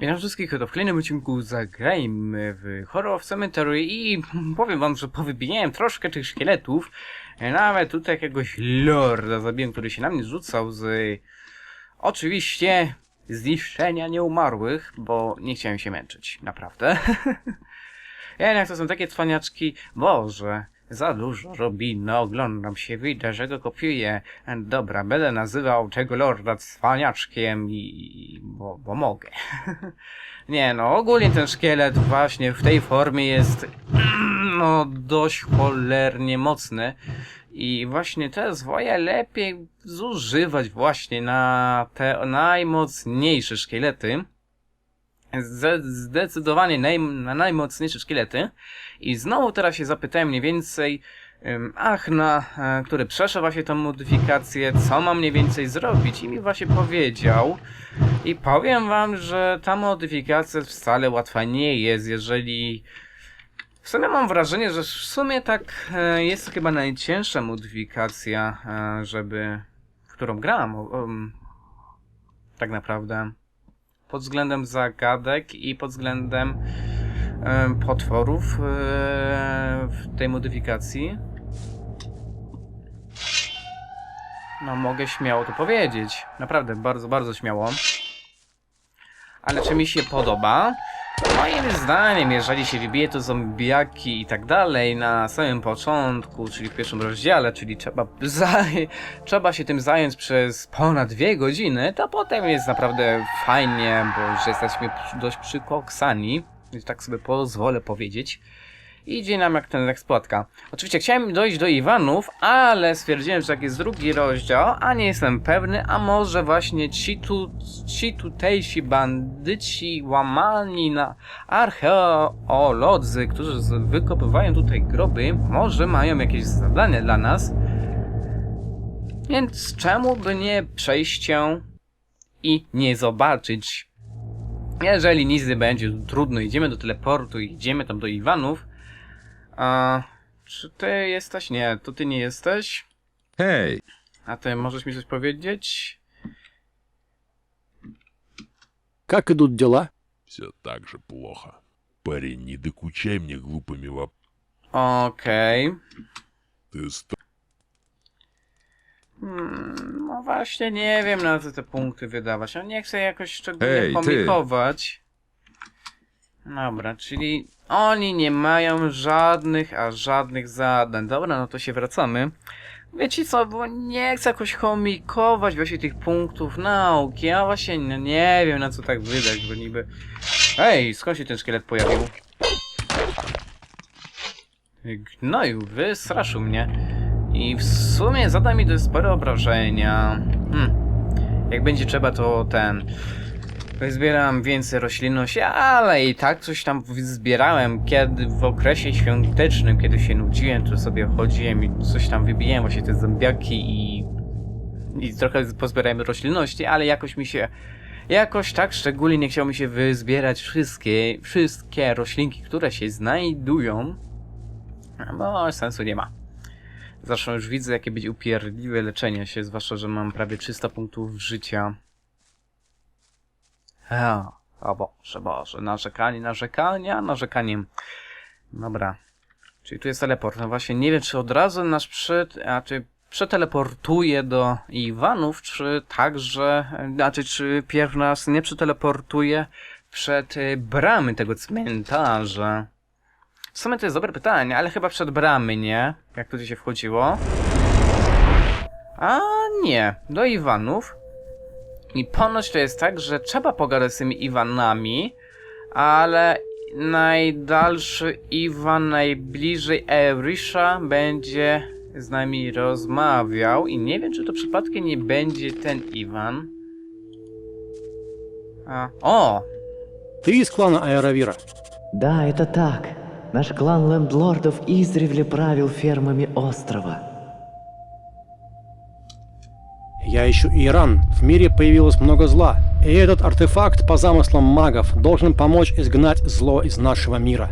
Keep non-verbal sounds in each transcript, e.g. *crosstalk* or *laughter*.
Witam wszystkich, to w kolejnym odcinku zagrajmy w Horror of Cemetery i powiem wam, że powybijałem troszkę tych szkieletów. Nawet tutaj jakiegoś lorda zabiłem, który się na mnie rzucał z... Oczywiście zniszczenia nieumarłych, bo nie chciałem się męczyć, naprawdę. *laughs* Jednak to są takie cwaniaczki, Boże, za dużo robimy, oglądam się, widzę, że go kopiuję. Dobra, będę nazywał tego lorda cwaniaczkiem i... bo, bo mogę. *laughs* Nie no, ogólnie ten szkielet właśnie w tej formie jest *clears throat* no dość cholernie mocny i właśnie te zwoje lepiej zużywać właśnie na te najmocniejsze szkielety. Zde- Zdecydowanie naj, na najmocniejsze szkielety. I znowu teraz się zapytałem mniej więcej ym, Achna, e, który przeszedł właśnie tą modyfikację, co mam mniej więcej zrobić i mi właśnie powiedział. I powiem wam, że ta modyfikacja wcale łatwa nie jest, jeżeli... W sumie mam wrażenie, że w sumie tak e, jest to chyba najcięższa modyfikacja, e, żeby... którą gram. Um, tak naprawdę pod względem zagadek i pod względem em, potworów e, w tej modyfikacji. No, mogę śmiało to powiedzieć. Naprawdę, bardzo, bardzo śmiało. Ale czy mi się podoba? Moim zdaniem, jeżeli się wybije to zombiaki i tak dalej na samym początku, czyli w pierwszym rozdziale, czyli trzeba, *laughs* trzeba się tym zająć przez ponad dwie godziny, to potem jest naprawdę fajnie, bo już jesteśmy dość przykoksani, tak sobie pozwolę powiedzieć. Idzie nam jak ten eksploatka. Oczywiście chciałem dojść do Iwanów, ale stwierdziłem, że jak jest drugi rozdział, a nie jestem pewny, a może właśnie ci, tu, ci tutejsi bandyci łamani na archeolodzy, którzy wykopywają tutaj groby, może mają jakieś zadanie dla nas. Więc czemu by nie przejść się i nie zobaczyć jeżeli nic nie będzie, trudno, idziemy do teleportu, idziemy tam do Iwanów. A czy ty jesteś? Nie, to ty nie jesteś. Hej, A ty możesz mi coś powiedzieć? Как идут дела? Все так же плохо. Парень, не докучай мне глупыми воп... Okej. Ты ст... Hmm, no właśnie nie wiem na co te punkty wydawać. No nie chcę jakoś szczególnie Ej, ty. komikować. Dobra, czyli oni nie mają żadnych, a żadnych zadań. Dobra, no to się wracamy. Wiecie co, bo nie chcę jakoś chomikować właśnie tych punktów nauki. Ja właśnie nie wiem na co tak wydać, bo niby... Ej, skąd się ten szkielet pojawił? Gnoju, wystraszył mnie. I w sumie zada mi dość spore obrażenia. Hmm. Jak będzie trzeba, to ten. Zbieram więcej roślinności, ale i tak coś tam zbierałem, kiedy w okresie świątecznym, kiedy się nudziłem, to sobie chodziłem i coś tam wybijałem, właśnie te zombiaki i. i trochę pozbierałem roślinności, ale jakoś mi się. Jakoś tak szczególnie nie chciało mi się wyzbierać wszystkie, wszystkie roślinki, które się znajdują. Bo sensu nie ma. Zresztą już widzę, jakie będzie upierdliwe leczenie się, zwłaszcza, że mam prawie 300 punktów życia. Ja, o Boże, Boże, narzekanie, narzekania, narzekaniem. Dobra. Czyli tu jest teleport. No właśnie, nie wiem, czy od razu nas przy... A czy przeteleportuje do Iwanów, czy także... Znaczy, czy pierw nas nie przeteleportuje przed y, bramy tego cmentarza. W sumie to jest dobre pytanie, ale chyba przed bramy, nie? Jak tu się wchodziło? A nie, do Iwanów. I ponoć to jest tak, że trzeba pogadać z tymi Iwanami, ale najdalszy Iwan najbliżej Eurisha będzie z nami rozmawiał i nie wiem, czy to przypadkiem nie będzie ten Iwan. A, o! Ты из клана Аэровира. Да, это так. Наш клан лендлордов издревле правил фермами острова. Я ищу Иран. В мире появилось много зла. И этот артефакт, по замыслам магов, должен помочь изгнать зло из нашего мира.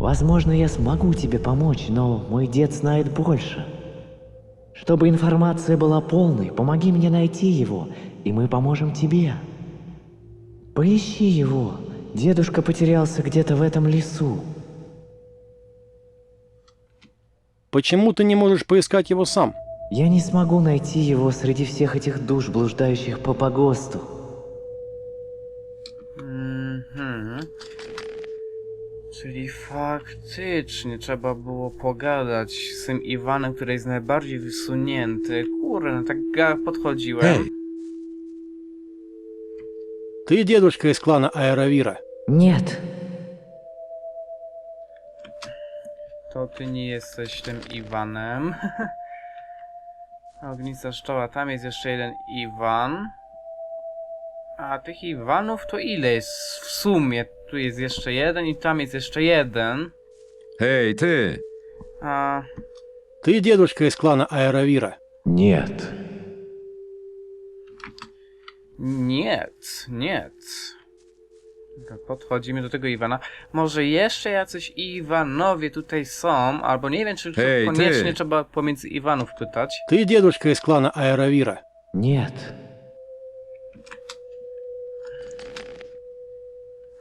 Возможно, я смогу тебе помочь, но мой дед знает больше. Чтобы информация была полной, помоги мне найти его, и мы поможем тебе. Поищи его. Дедушка потерялся где-то в этом лесу. Почему ты не можешь поискать его сам? Я не смогу найти его среди всех этих душ, блуждающих по погосту. Mhm. Czyli faktycznie trzeba było pogadać z tym Iwanem, który jest najbardziej wysunięty. No tak ga podchodziłem. Эй, Ты дедушка из клана Аэровира. Нет, To ty nie jesteś tym Iwanem. Ognista szczoła, tam jest jeszcze jeden Iwan. A tych Iwanów to ile jest w sumie? Tu jest jeszcze jeden i tam jest jeszcze jeden. Эй, ты! A Ты дедушка из клана Аэровира. нет. nie, nie. Dobra, Podchodzimy do tego Iwana. Może jeszcze jacyś Iwanowie tutaj są, albo nie wiem, czy Hej, ty! koniecznie trzeba pomiędzy Iwanów pytać. Ты дедушка из клана Аэровира. Нет.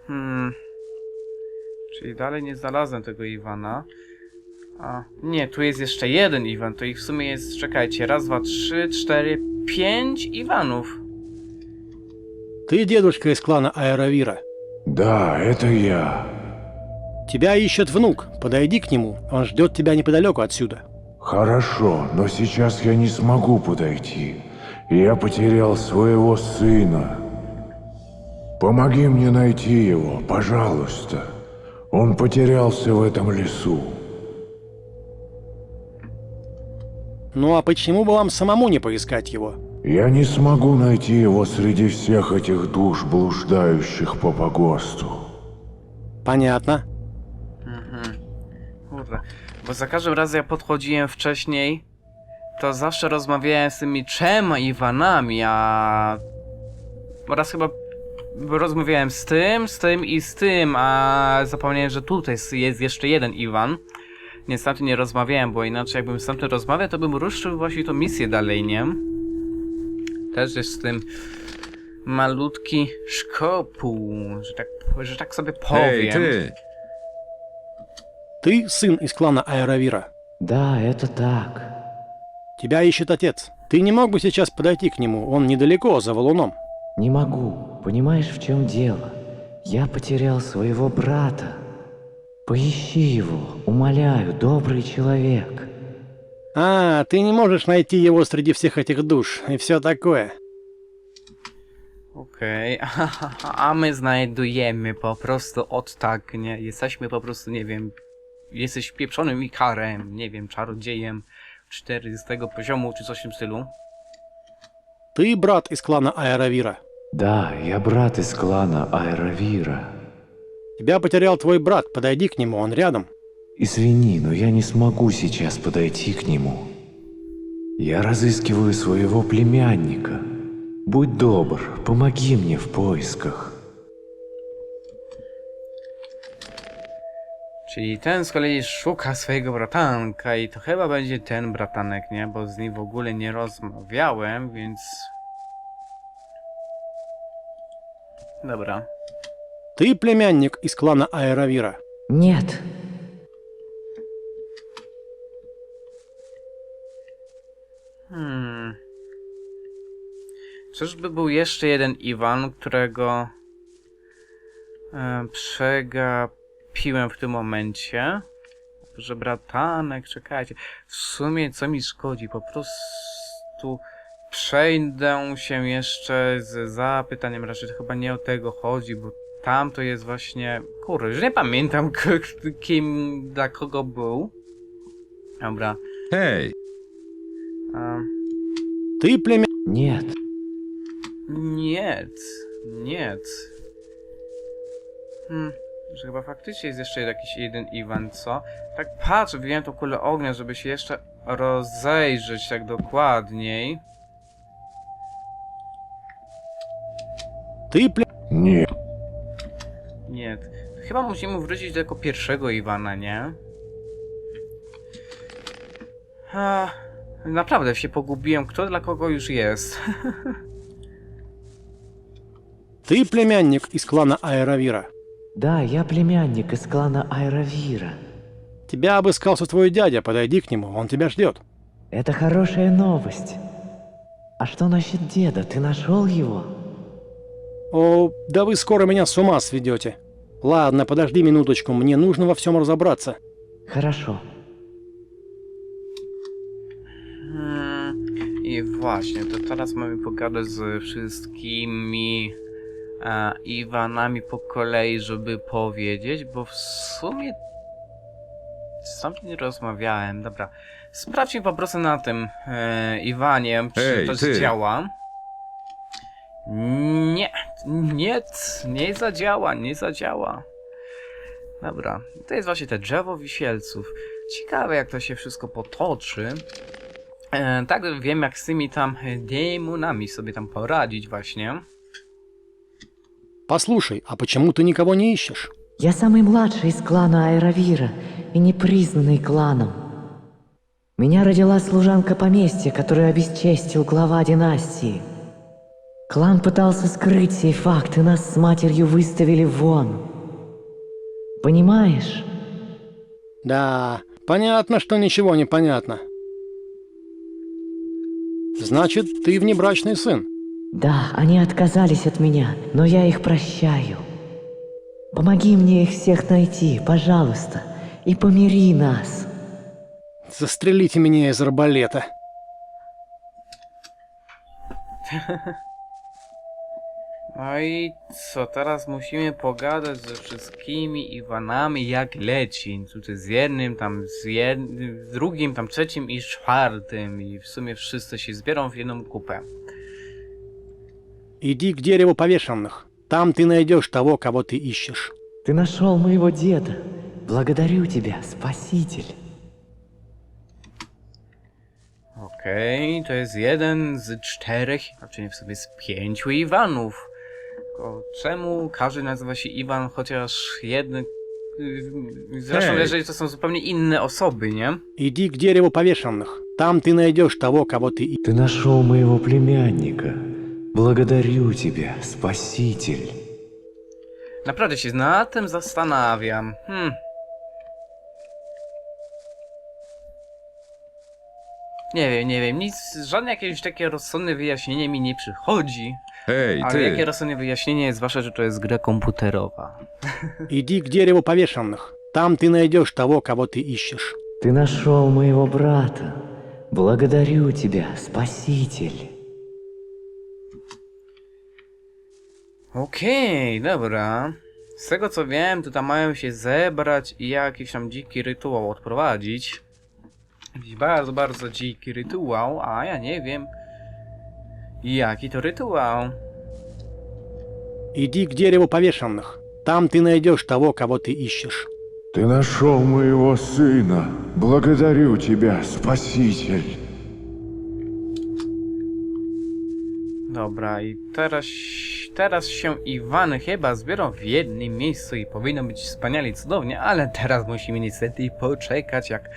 Hmm. Czyli dalej nie znalazłem tego Iwana. A, nie, tu jest jeszcze jeden Iwan. To ich w sumie jest, czekajcie, raz, dwa, trzy, cztery, pięć Iwanów. Ты дедушка из клана Аэровира. Да, это я. Тебя ищет внук. Подойди к нему. Он ждет тебя неподалеку отсюда. Хорошо, но сейчас я не смогу подойти. Я потерял своего сына. Помоги мне найти его, пожалуйста. Он потерялся в этом лесу. Ну а почему бы вам самому не поискать его? Я не смогу найти его среди всех этих душ, блуждающих по погосту. Понятно. Mhm. Kurde. Bo za każdym razem jak podchodziłem wcześniej, to zawsze rozmawiałem z tymi trzema Iwanami, a raz chyba rozmawiałem z tym, z tym i z tym, a zapomniałem, że tutaj jest jeszcze jeden Iwan. Niestety nie rozmawiałem, bo inaczej jakbym z tamtym rozmawiał, to bym ruszył właśnie tą misję dalej, nie? Też jest z tym malutki szkopuł, że tak, że tak sobie Эй, powiem. ты! Ты сын из клана Аэровира. Да, это так. Тебя ищет отец. Ты не мог бы сейчас подойти к нему? Он недалеко, за валуном. Не могу. Понимаешь, в чем дело? Я потерял своего брата. Поищи его, умоляю, добрый человек. А, ты не можешь найти его среди всех этих душ и все такое. Okej, *laughs* a my znajdujemy po prostu od tak, nie? Jesteśmy po prostu, nie wiem, jesteś pieprzonym ikarem, nie wiem, czarodziejem 40 poziomu czy coś w tym stylu. Ты брат из клана Аэровира. Да, я брат из клана Айравира. Тебя потерял твой брат. Подойди к нему, он рядом. Извини, но я не смогу сейчас подойти к нему. Я разыскиваю своего племянника. Будь добр, помоги мне в поисках. Czyli ten z kolei szuka swojego bratanka i to chyba będzie ten bratanek, nie? Bo z nim w ogóle nie rozmawiałem, więc... Dobra. Ты племянник из клана Аэровира. Нет. Hmm. Czyżby był jeszcze jeden Iwan, którego e, przegapiłem w tym momencie? Że bratanek, czekajcie. W sumie co mi szkodzi? Po prostu przejdę się jeszcze z zapytaniem, raczej to chyba nie o tego chodzi, bo tam to jest właśnie... Kurde, już nie pamiętam kim, dla kogo był. Dobra. Эй! Um, Ты племянник... Нет. Nie, nie. Hmm, że chyba faktycznie jest jeszcze jakiś jeden Iwan, co? Tak patrzę, wyjąłem tą kulę ognia, żeby się jeszcze rozejrzeć tak dokładniej. Ты племянник... Нет. Nie, chyba musimy wrócić do jako pierwszego Iwana, nie? A, Naprawdę się pogubiłem, kto dla kogo już jest. Ты племянник из клана Аэровира. Да, я племянник из клана Айравира. Тебя обыскался твой дядя, подойди к нему, он тебя ждет. Это хорошая новость. А что насчет деда? Ты нашел его? О, да вы скоро меня с ума сведете. Ладно, подожди минуточку, мне нужно во всем разобраться. Хорошо. I właśnie, to teraz mamy pogadać z wszystkimi e, Iwanami po kolei, żeby powiedzieć, bo w sumie sam nie rozmawiałem. Dobra, sprawdźmy po prostu na tym e, Iwanie, czy to ty. działa. Nie, nie, nie zadziała, nie zadziała. Dobra, to jest właśnie te drzewo wisielców. Ciekawe jak to się wszystko potoczy. E, tak wiem jak z tymi tam demonami sobie tam poradzić właśnie. Послушай, а почему ты никого не ищешь? Я самый младший из клана Айравира и не признанный кланом. Меня родила служанка поместья, которую обесчестил глава династии. Клан пытался скрыть сей факт, и нас с матерью выставили вон. Понимаешь? Да, понятно, что ничего не понятно. Значит, ты внебрачный сын. Да, они отказались от меня, но я их прощаю. Помоги мне их всех найти, пожалуйста, и помири нас. Застрелите меня из арбалета. *laughs* No i co, teraz musimy pogadać ze wszystkimi Iwanami jak leci. Tutaj z jednym, tam z jednym, z drugim, tam trzecim i czwartym. I w sumie wszyscy się zbierą w jedną kupę. Иди к дереву повешенных. Там ты найдешь того, кого ты ищешь. Ты нашел моего деда. Благодарю тебя, спаситель. Okej, to jest jeden z czterech, znaczy w sobie z pięciu Iwanów. Tylko czemu każdy nazywa się Iwan, chociaż jeden... yy, Zresztą, Hej. jeżeli to są zupełnie inne osoby, nie? Иди к дереву повешенных. Там ты найдешь того, кого ты ищешь. Ты нашел моего племянника. Благодарю тебя, спаситель. Naprawdę się nad tym zastanawiam. Hmm. Nie wiem, nie wiem, nic, żadne jakieś takie rozsądne wyjaśnienie mi nie przychodzi. Hej, Ale jakie ty! rozsądne wyjaśnienie jest zwłaszcza, że to jest gra komputerowa. Иди к дереву повешенных. Там ты найдешь того, кого ты ищешь. Ты нашел моего брата. Благодарю тебя, спаситель. Okej, dobra. Z tego co wiem, to tam mają się zebrać i jakiś tam dziki rytuał odprowadzić. Jakiś bardzo, bardzo dziki rytuał, a ja nie wiem. Jaki to rytuał? Иди к дереву повешенных. Там ты найдешь того, кого ты ищешь. Ты нашел моего сына. Благодарю тебя, Спаситель. Dobra, i teraz, teraz się Iwany chyba zbiorą w jednym miejscu i powinno być wspaniale i cudownie, ale teraz musimy niestety poczekać, jak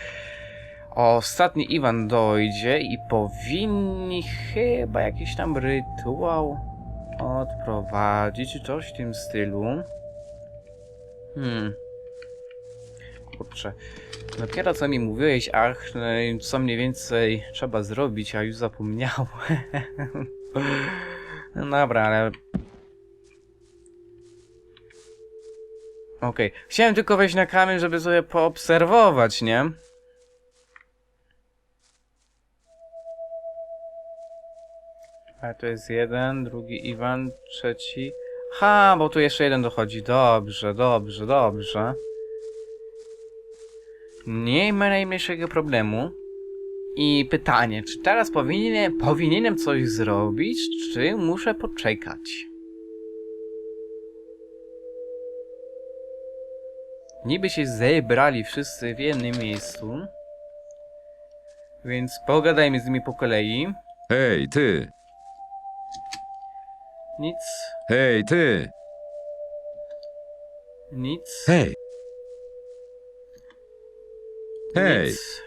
ostatni Iwan dojdzie i powinni chyba jakiś tam rytuał odprowadzić, czy coś w tym stylu. Hmm. Kurczę. Dopiero co mi mówiłeś, ach, co mniej więcej trzeba zrobić, a już zapomniałem. *laughs* No dobra, ale... Okej. Chciałem tylko wejść na kamień, żeby sobie poobserwować, nie? A to jest jeden, drugi Iwan, trzeci... Ha, bo tu jeszcze jeden dochodzi. Dobrze, dobrze, dobrze. Nie ma najmniejszego problemu. I pytanie, czy teraz powinienem, powinienem coś zrobić, czy muszę poczekać? Niby się zebrali wszyscy w jednym miejscu. Więc pogadajmy z nimi po kolei. Hej, ty! Nic, Hej, ty! nic, Hej! Hej! nic.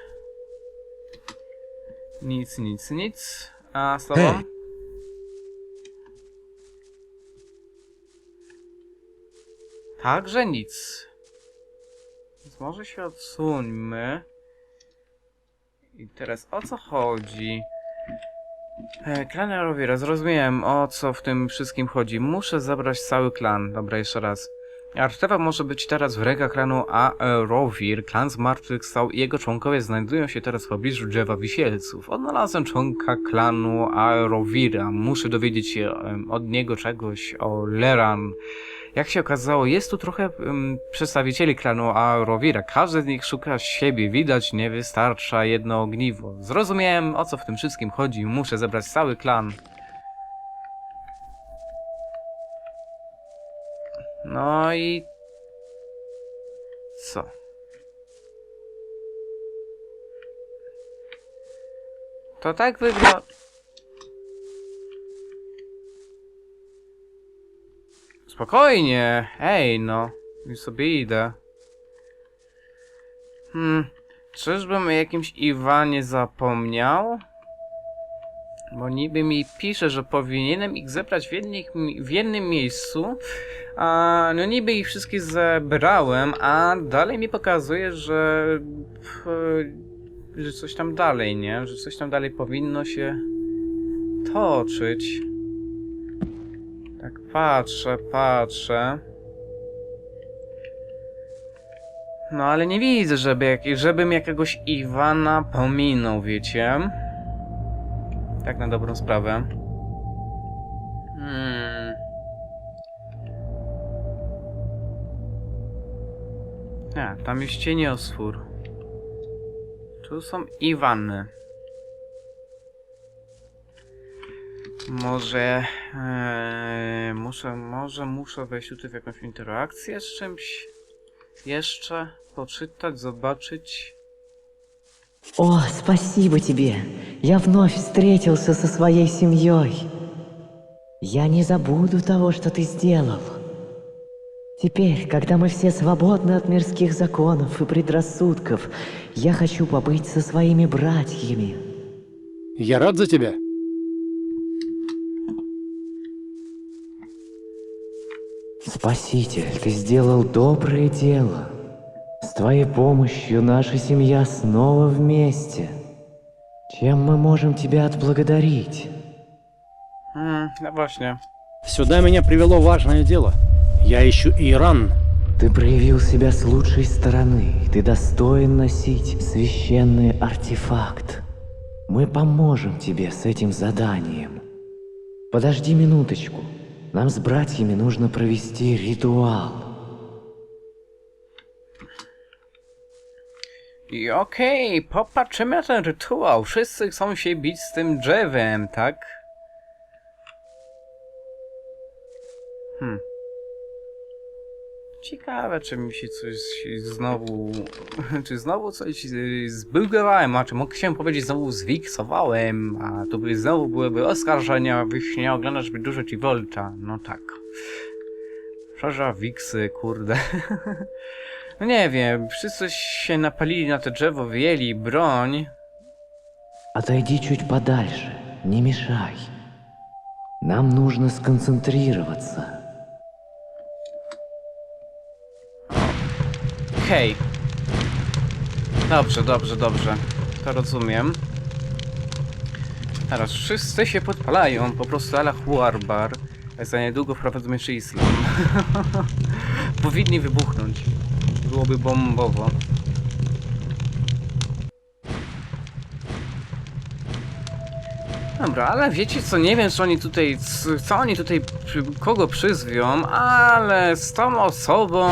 Nic, nic, nic. A z tobą? Hej. Także nic. Więc może się odsuńmy. I teraz o co chodzi? E, klan Arovira, zrozumiałem o co w tym wszystkim chodzi. Muszę zabrać cały klan. Dobra, jeszcze raz. Artefakt może być teraz w rękach klanu Arovir. Klan zmartwychwstał i jego członkowie znajdują się teraz w pobliżu drzewa wisielców. Odnalazłem członka klanu Arovira. Muszę dowiedzieć się em, od niego czegoś o Leran. Jak się okazało, jest tu trochę um, przedstawicieli klanu Arovira. Każdy z nich szuka siebie. Widać, nie wystarcza jedno ogniwo. Zrozumiałem, o co w tym wszystkim chodzi. Muszę zebrać cały klan. No i... Co? To tak wygląda... Spokojnie, ej no, już sobie idę. Hmm, czyżbym o jakimś Iwanie zapomniał? Bo niby mi pisze, że powinienem ich zebrać w, jednych, w jednym miejscu, a no niby ich wszystkich zebrałem, a dalej mi pokazuje, że, że coś tam dalej, nie? Że coś tam dalej powinno się toczyć. Patrzę, patrzę. No ale nie widzę, żeby jak, żebym jakiegoś Iwana pominął, wiecie? Tak na dobrą sprawę. Hmm. A, tam jest cienioswór. Tu są Iwany. Może... E, muszę, może muszę wejść tutaj w jakąś interakcję z czymś? Jeszcze? Poczytać, zobaczyć? О, спасибо тебе. Я вновь встретился со своей семьей. Я не забуду того, что ты сделал. Теперь, когда мы все свободны от мирских законов и предрассудков, я хочу побыть со своими братьями. Я рад за тебя. Спаситель, ты сделал доброе дело. С твоей помощью наша семья снова вместе. Чем мы можем тебя отблагодарить? Hmm, no właśnie. Сюда меня привело важное дело. Я ищу Иран. Ты проявил себя с лучшей стороны. Ты достоин носить священный артефакт. Мы поможем тебе с этим заданием. Подожди минуточку. Нам с братьями нужно провести ритуал. I okej, popatrzymy na ten rytuał. Wszyscy chcą się bić z tym drzewem, tak? Hmm. Ciekawe, czy mi się coś znowu... Czy znowu coś y, zbugowałem, a czy mógł się powiedzieć znowu zwiksowałem, a to by znowu byłyby oskarżenia, byś nie oglądasz zbyt dużo ci Volta. No tak. Przerza wiksy, kurde. *laughs* No nie wiem, wszyscy się napalili na to drzewo, wyjęli broń. Отойди чуть подальше, не мешай. Нам нужно сконцентрироваться. Okej. Dobrze, dobrze, dobrze. To rozumiem. Teraz wszyscy się podpalają, po prostu Allahu Akbar. A za niedługo wprowadzimy jeszcze islam. *laughs* Powinni wybuchnąć. Byłoby bombowo. Dobra, ale wiecie co, nie wiem co oni tutaj, co oni tutaj, kogo przyzwią, ale z tą osobą,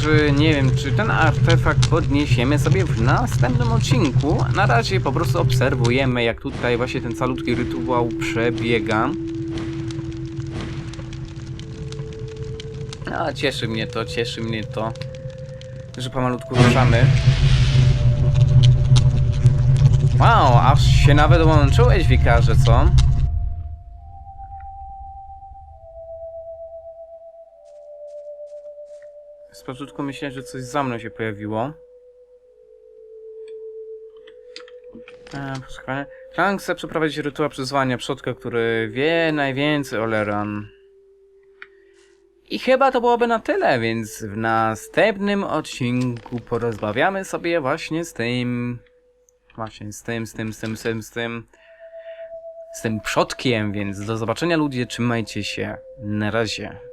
czy nie wiem, czy ten artefakt podniesiemy sobie w następnym odcinku. Na razie po prostu obserwujemy, jak tutaj właśnie ten calutki rytuał przebiega. A, cieszy mnie to, cieszy mnie to, że pomalutku ruszamy. Wow, aż się nawet łączyłeś, wikarze, co? Z początku myślałem, że coś za mną się pojawiło. E, posłuchaj. Frank chce przeprowadzić rytuał przyzwania przodka, który wie najwięcej o Leran. I chyba to byłoby na tyle, więc w następnym odcinku porozmawiamy sobie właśnie z tym... Właśnie z tym, z tym, z tym, z tym, z tym... Z tym przodkiem, więc do zobaczenia ludzie, trzymajcie się. Na razie.